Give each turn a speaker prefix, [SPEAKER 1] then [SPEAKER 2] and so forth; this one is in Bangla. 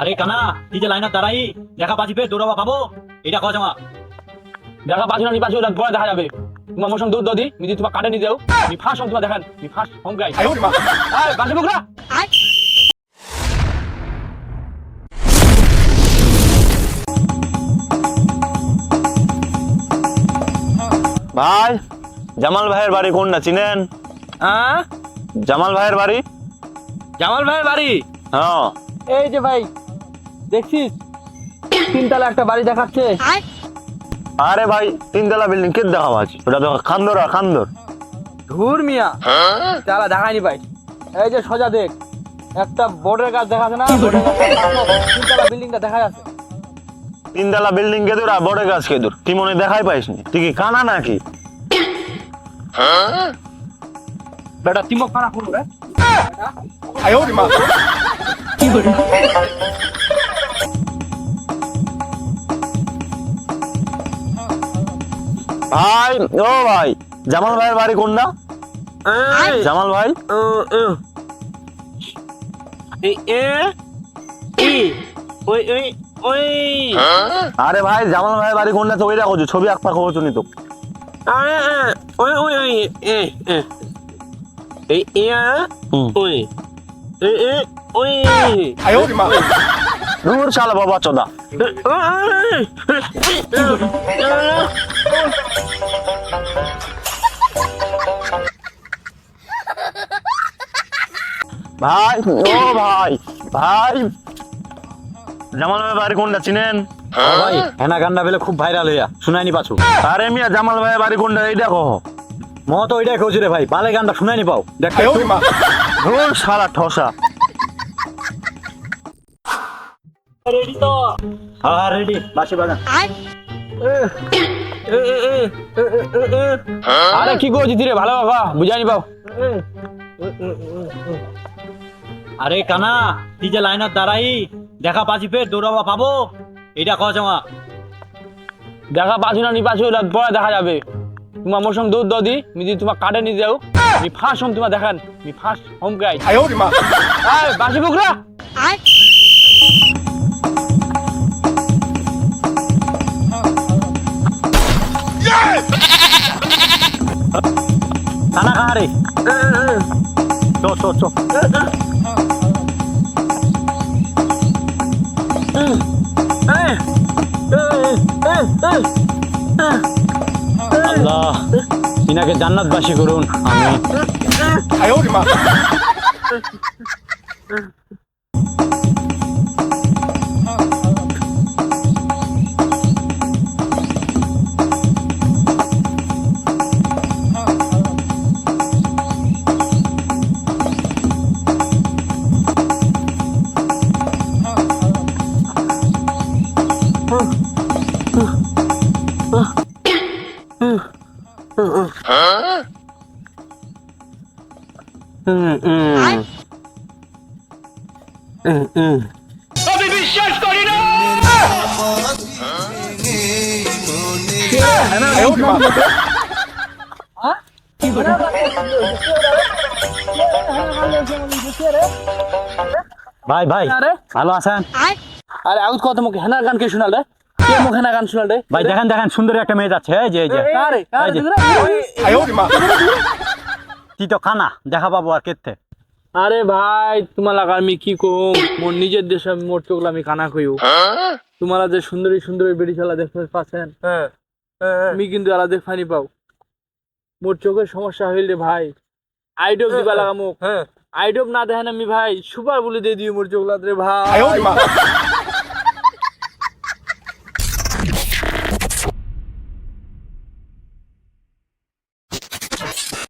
[SPEAKER 1] আরে কানা তুই যে লাইনত দাঁড়াই। দেখা পাচ্ছি ফের দৌড়াবা পাবো? এটা কয় জমা?
[SPEAKER 2] দেখা পাচ্ছি না নি পাচ্ছি ওটা পরে দেখা যাবে। তোমার মোশন দুধ দদি মিদি তোমার কাটে নি দেও মি ফাঁস হম তোমার দেখান মি ফাঁস হম গাই। আয় বাসি বুকরা
[SPEAKER 3] ভাই জামাল ভাইয়ের বাড়ি কোনটা চিনেন?
[SPEAKER 2] হ্যাঁ?
[SPEAKER 3] জামাল ভাইয়ের বাড়ি?
[SPEAKER 2] জামাল ভাই বাড়ি?
[SPEAKER 3] হ্যাঁ।
[SPEAKER 2] এই যে ভাই দেখছিস? তিনতলা একটা বাড়ি দেখাচ্ছে।
[SPEAKER 3] আরে ভাই তিনতলা বিল্ডিং কে দেখা পাচ্ছি ওটা তো আর খান্দর।
[SPEAKER 2] ধুর মিয়া। চালা দেখায়নি ভাই। এই যে সোজা দেখ একটা বোর্ডের গাছ দেখা যাচ্ছে না বোর্ডের তিনতলা বিল্ডিংটা দেখা যাচ্ছে
[SPEAKER 3] তিনতলা বিল্ডিং কে দূর আর বড় গাছ কে দূর তুই মনে হয় দেখাই পাইসনি? তুই কি কানা নাকি?
[SPEAKER 2] বেটা তিমক খানা খুলু রে।
[SPEAKER 3] ভাই ও ভাই জামাল ভাইয়ের বাড়ি কোনটা জামাল ভাই? আরে ভাই জামাল ভাইয়ের বাড়ি কোনটা তো ওইটা করছ ছবি আঁকপা করছ নি তো। হুম। দূর শালা বাবা চোদা ভাই ও ভাই ভাই জামাল ভাইয়ের বাড়ি কোনটা চিনেন?
[SPEAKER 1] ও ভাই হেনা গান্ডা বেলে খুব ভাইরাল হইয়া। শুনাইনি পাছু।
[SPEAKER 3] আরে মিয়া জামাল ভাইয়ের বাড়ি কোনটা? এই দেখো।
[SPEAKER 1] ম তো ওইটাই কইছি রে ভাই বালে গানটা শুনাইনি পাও। দেখ
[SPEAKER 3] ধুর শালা ঠসা।
[SPEAKER 1] রেডি তো। হ্যাঁ রেডি বাসি বাগান
[SPEAKER 2] আরে কি করছিস রে ভালো বাবা বুঝাইনি পাও।
[SPEAKER 1] আরে কানা তুই যে লাইনত দাঁড়াই দেখা পাচ্ছি ফের দৌড়াবা পাবো। এটা কয় জমা
[SPEAKER 2] দেখা পাচ্ছি না নি পাচ্ছি পরে দেখা যাবে। তোমার মোশন দুধ আমি যদি তোমার কাটে নি দেও মি ফাঁস হম তোমার দেখান মি ফাঁস হম গাই। আয় বাসি বুকরা।
[SPEAKER 1] কানা কানা রে? চো চো চো। আল্লাহ ইনাকে জান্নাতবাসী করুন আমি ভাই ভাই ভালো আছেন?
[SPEAKER 2] আরে আউত কত মুখ? হেনা গান কে শুনালে? মুখ হেনা গান শুনালে
[SPEAKER 1] ভাই দেখেন দেখেন সুন্দর একটা মেয়ে যাচ্ছে। এই যে এই যে। তুই তো খানা দেখা পাবো আর কেতে
[SPEAKER 2] আরে ভাই তোমার লাগার আমি কি কম? মোর নিজের দেশে আমি মোর চোখলা আমি কানা কইও তোমারা যে সুন্দরী সুন্দরী বেড়ি চালা দেখতে পাচ্ছেন আমি কিন্তু আলা দেখানি পাও। মোর চোখের সমস্যা হইলে ভাই। আইডব দিবা লাগা মুখ আইডব না দেখেন আমি ভাই সুপার বলে দিয়ে দিও মোর চোখলা রে ভাই।